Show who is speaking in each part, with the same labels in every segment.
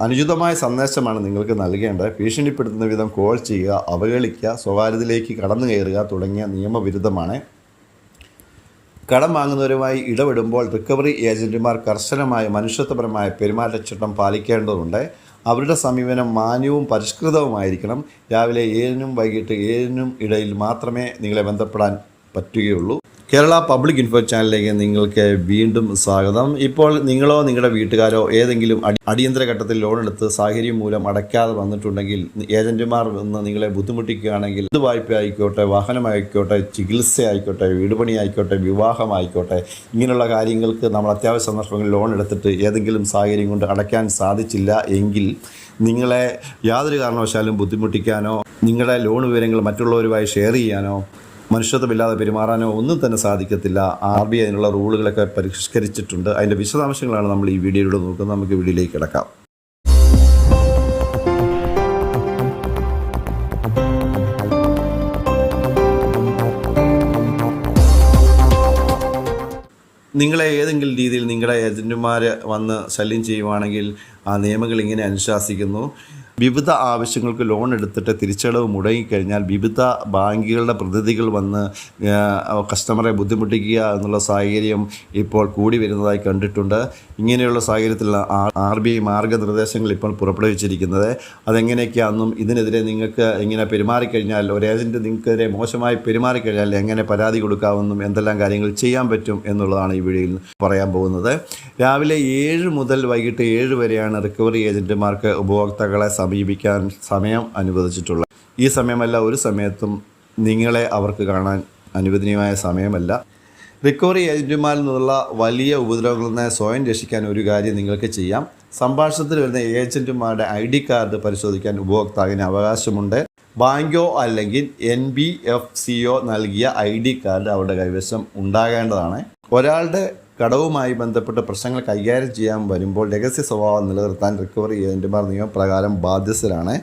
Speaker 1: അനുചിതമായ സന്ദേശമാണ് നിങ്ങൾക്ക് നൽകേണ്ടത്. ഭീഷണിപ്പെടുത്തുന്ന വിധം കോൾ ചെയ്യുക അവഹേളിക്കുക സ്വകാര്യതയിലേക്ക് കടന്നു കയറുക തുടങ്ങിയ നിയമവിരുദ്ധമാണ്. കടം വാങ്ങുന്നവരുമായി ഇടപെടുമ്പോൾ റിക്കവറി ഏജന്റുമാർ കർശനമായ മനുഷ്യത്വപരമായ പെരുമാറ്റച്ചട്ടം പാലിക്കേണ്ടതുണ്ട്. അവരുടെ സമീപനം മാന്യവും പരിഷ്കൃതവുമായിരിക്കണം. രാവിലെ ഏഴിനും വൈകിട്ട് ഏഴിനും ഇടയിൽ മാത്രമേ നിങ്ങളെ ബന്ധപ്പെടാൻ പറ്റുകയുള്ളൂ. കേരള പബ്ലിക് ഇൻഫോ ചാനലിലേക്ക് നിങ്ങൾക്ക് വീണ്ടും സ്വാഗതം. ഇപ്പോൾ നിങ്ങളോ നിങ്ങളുടെ വീട്ടുകാരോ ഏതെങ്കിലും അടിയന്തര ഘട്ടത്തിൽ ലോൺ എടുത്ത് സാഹചര്യം മൂലം അടയ്ക്കാതെ വന്നിട്ടുണ്ടെങ്കിൽ ഏജന്റുമാർ വന്ന് നിങ്ങളെ ബുദ്ധിമുട്ടിക്കുകയാണെങ്കിൽ ഇത് വായ്പ ആയിക്കോട്ടെ വാഹനമായിക്കോട്ടെ ചികിത്സ ആയിക്കോട്ടെ വീടുപണി ആയിക്കോട്ടെ വിവാഹമായിക്കോട്ടെ ഇങ്ങനെയുള്ള കാര്യങ്ങൾക്ക് നമ്മൾ അത്യാവശ്യ സന്ദർഭങ്ങളിൽ ലോൺ എടുത്തിട്ട് ഏതെങ്കിലും സാഹചര്യം കൊണ്ട് അടയ്ക്കാൻ സാധിച്ചില്ല എങ്കിൽ നിങ്ങളെ യാതൊരു കാരണവശാലും ബുദ്ധിമുട്ടിക്കാനോ നിങ്ങളുടെ ലോൺ വിവരങ്ങൾ മറ്റുള്ളവരുമായി ഷെയർ ചെയ്യാനോ മനുഷ്യത്വമില്ലാതെ പെരുമാറാനോ ഒന്നും തന്നെ സാധിക്കത്തില്ല. ആർ ബി അതിനുള്ള റൂളുകളൊക്കെ പരിഷ്കരിച്ചിട്ടുണ്ട്. അതിന്റെ വിശദാംശങ്ങളാണ് നമ്മൾ ഈ വീഡിയോയിലൂടെ നോക്കുന്നത്. നമുക്ക് വീഡിയോയിലേക്ക് കിടക്കാം. നിങ്ങളെ ഏതെങ്കിലും രീതിയിൽ നിങ്ങളുടെ ഏജന്റുമാർ വന്ന് ശല്യം ചെയ്യുവാണെങ്കിൽ ആ നിയമങ്ങൾ ഇങ്ങനെ അനുശാസിക്കുന്നു. വിവിധ ആവശ്യങ്ങൾക്ക് ലോൺ എടുത്തിട്ട് തിരിച്ചടവ് മുടങ്ങിക്കഴിഞ്ഞാൽ വിവിധ ബാങ്കുകളുടെ പ്രതിനിധികൾ വന്ന് കസ്റ്റമറെ ബുദ്ധിമുട്ടിക്കുക എന്നുള്ള സാഹചര്യം ഇപ്പോൾ കൂടി വരുന്നതായി കണ്ടിട്ടുണ്ട്. ഇങ്ങനെയുള്ള സാഹചര്യത്തിൽ ആർ ബി ഐ മാർഗനിർദ്ദേശങ്ങൾ ഇപ്പോൾ പുറപ്പെടുവിച്ചിരിക്കുന്നത്. അതെങ്ങനെയൊക്കെയാണെന്നും ഇതിനെതിരെ നിങ്ങൾക്ക് എങ്ങനെ പെരുമാറിക്കഴിഞ്ഞാൽ ഒരു ഏജന്റ് നിങ്ങൾക്കെതിരെ മോശമായി പെരുമാറിക്കഴിഞ്ഞാൽ എങ്ങനെ പരാതി കൊടുക്കാമെന്നും എന്തെല്ലാം കാര്യങ്ങൾ ചെയ്യാൻ പറ്റും എന്നുള്ളതാണ് ഈ വീഡിയോയിൽ പറയാൻ പോകുന്നത്. രാവിലെ ഏഴ് മുതൽ വൈകിട്ട് ഏഴ് വരെയാണ് റിക്കവറി ഏജന്റുമാർക്ക് ഉപഭോക്താക്കളെ സമീപിക്കാൻ സമയം അനുവദിച്ചിട്ടുള്ളത് ഈ സമയമല്ല ഒരു സമയത്തും നിങ്ങളെ അവർക്ക് കാണാൻ അനുവദനീയമായ സമയമല്ല. റിക്കവറി ഏജന്റുമാരിൽ നിന്നുള്ള വലിയ ഉപദ്രവങ്ങളിൽ നിന്ന് സ്വയം രക്ഷിക്കാൻ ഒരു കാര്യം നിങ്ങൾക്ക് ചെയ്യാം. സംഭാഷണത്തിൽ വരുന്ന ഏജന്റുമാരുടെ ഐ ഡി കാർഡ് പരിശോധിക്കാൻ ഉപഭോക്താവിന് അവകാശമുണ്ട്. ബാങ്കോ അല്ലെങ്കിൽ എൻ ബി എഫ് സിയോ നൽകിയ ഐ ഡി കാർഡ് അവരുടെ കൈവശം ഉണ്ടാകേണ്ടതാണ്. ഒരാളുടെ കടവുമായി ബന്ധപ്പെട്ട് പ്രശ്നങ്ങൾ കൈകാര്യം ചെയ്യാൻ വരുമ്പോൾ രഹസ്യ സ്വഭാവം നിലനിർത്താൻ റിക്കവറി ഏജന്റുമാർ നിയമപ്രകാരം ബാധ്യസ്ഥരാണ്.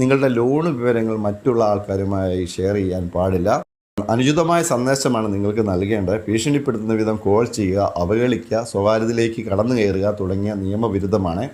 Speaker 1: നിങ്ങളുടെ ലോൺ വിവരങ്ങൾ മറ്റുള്ള ആൾക്കാരുമായി ഷെയർ ചെയ്യാൻ പാടില്ല. അനുചിതമായ സന്ദേശമാണ് നിങ്ങൾക്ക് നൽകേണ്ടത്. ഭീഷണിപ്പെടുത്തുന്ന വിധം കോൾ ചെയ്യുക അവഹേളിക്കുക സ്വകാര്യതയിലേക്ക് കടന്നു കയറുക തുടങ്ങിയ നിയമവിരുദ്ധമാണ്.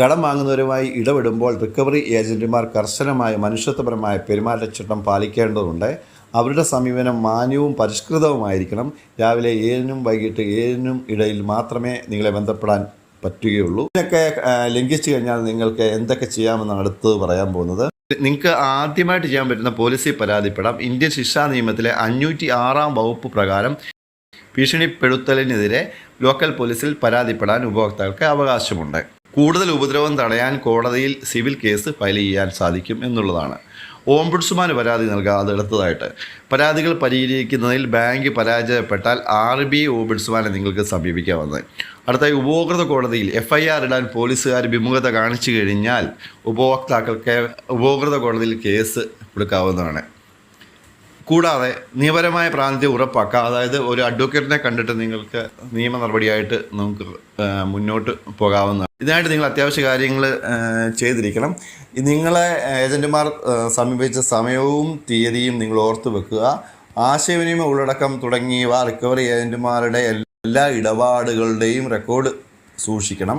Speaker 1: കടം വാങ്ങുന്നവരുമായി ഇടപെടുമ്പോൾ റിക്കവറി ഏജന്റുമാർ കർശനമായ മനുഷ്യത്വപരമായ പെരുമാറ്റച്ചട്ടം പാലിക്കേണ്ടതുണ്ട്. അവരുടെ സമീപനം മാന്യവും പരിഷ്കൃതവുമായിരിക്കണം. രാവിലെ ഏഴിനും വൈകിട്ട് ഏഴിനും ഇടയിൽ മാത്രമേ നിങ്ങളെ ബന്ധപ്പെടാൻ പറ്റുകയുള്ളൂ. ഇതിനൊക്കെ ലംഘിച്ചു കഴിഞ്ഞാൽ നിങ്ങൾക്ക് എന്തൊക്കെ ചെയ്യാമെന്നാണ് അടുത്തത് പറയാൻ പോകുന്നത്. നിങ്ങൾക്ക് ആദ്യമായിട്ട് ചെയ്യാൻ പറ്റുന്ന പോലീസിൽ പരാതിപ്പെടാം. ഇന്ത്യൻ ശിക്ഷാ നിയമത്തിലെ അഞ്ഞൂറ്റി ആറാം വകുപ്പ് പ്രകാരം ഭീഷണിപ്പെടുത്തലിനെതിരെ ലോക്കൽ പോലീസിൽ പരാതിപ്പെടാൻ ഉപഭോക്താക്കൾക്ക് അവകാശമുണ്ട്. കൂടുതൽ ഉപദ്രവം തടയാൻ കോടതിയിൽ സിവിൽ കേസ് ഫയൽ ചെയ്യാൻ സാധിക്കും എന്നുള്ളതാണ്. ഓംബുഡ്സ്മാന് പരാതി നൽകാം അത് പരാതികൾ പരിഹരിക്കുന്നതിൽ ബാങ്ക് പരാജയപ്പെട്ടാൽ ആർ ബി ഓംബുഡ്സ്മാനെ നിങ്ങൾക്ക് സമീപിക്കാവുന്നത്. അടുത്തായി ഉപഭോക്തൃ കോടതിയിൽ എഫ് ഐ ആർ ഇടാൻ പോലീസുകാർ വിമുഖത കാണിച്ചു കഴിഞ്ഞാൽ ഉപഭോക്താക്കൾക്ക് ഉപഭോക്തൃ കോടതിയിൽ കേസ് കൊടുക്കാവുന്നതാണ്. കൂടാതെ നിയമപരമായ പ്രാതിനിധ്യം ഉറപ്പാക്കുക അതായത് ഒരു അഡ്വക്കേറ്റിനെ കണ്ടിട്ട് നിങ്ങൾക്ക് നിയമ നടപടിയായിട്ട് നമുക്ക് മുന്നോട്ട് പോകാവുന്നതാണ്. ഇതിനായിട്ട് നിങ്ങൾ അത്യാവശ്യ കാര്യങ്ങൾ ചെയ്തിരിക്കണം. നിങ്ങളെ ഏജന്റുമാർ സമീപിച്ച സമയവും തീയതിയും നിങ്ങൾ ഓർത്ത് വെക്കുക. ആശയവിനിമയ ഉള്ളടക്കം തുടങ്ങിയവ റിക്കവറി ഏജന്റുമാരുടെ എല്ലാ ഇടപാടുകളുടെയും റെക്കോർഡ് സൂക്ഷിക്കണം.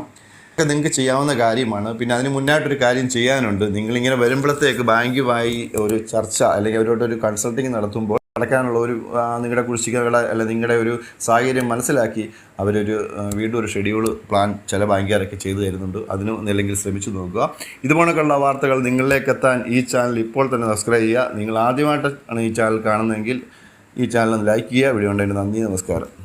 Speaker 1: ഒക്കെ നിങ്ങൾക്ക് ചെയ്യാവുന്ന കാര്യമാണ്. പിന്നെ അതിന് മുന്നായിട്ടൊരു കാര്യം ചെയ്യാനുണ്ട്. നിങ്ങളിങ്ങനെ വരുമ്പോഴത്തേക്ക് ബാങ്കുമായി ഒരു ചർച്ച അല്ലെങ്കിൽ അവരോടൊരു കൺസൾട്ടിങ് നടത്തുമ്പോൾ അടയ്ക്കാനുള്ള ഒരു നിങ്ങളുടെ കുടിശ്ശികകളെ അല്ലെങ്കിൽ നിങ്ങളുടെ ഒരു സാഹചര്യം മനസ്സിലാക്കി അവരൊരു വീണ്ടും ഒരു ഷെഡ്യൂൾ പ്ലാൻ ചില ബാങ്കുകാരൊക്കെ ചെയ്തു തരുന്നുണ്ട്. അതിനും ഒന്നില്ലെങ്കിൽ ശ്രമിച്ചു നോക്കുക. ഇതുപോലൊക്കെയുള്ള വാർത്തകൾ നിങ്ങളിലേക്ക് എത്താൻ ഈ ചാനൽ ഇപ്പോൾ തന്നെ സബ്സ്ക്രൈബ് ചെയ്യുക. നിങ്ങൾ ആദ്യമായിട്ടാണ് ഈ ചാനൽ കാണുന്നതെങ്കിൽ ഈ ചാനൽ ഒന്ന് ലൈക്ക് ചെയ്യുക. വീഡിയോ ഉണ്ടെങ്കിൽ നന്ദി. നമസ്കാരം.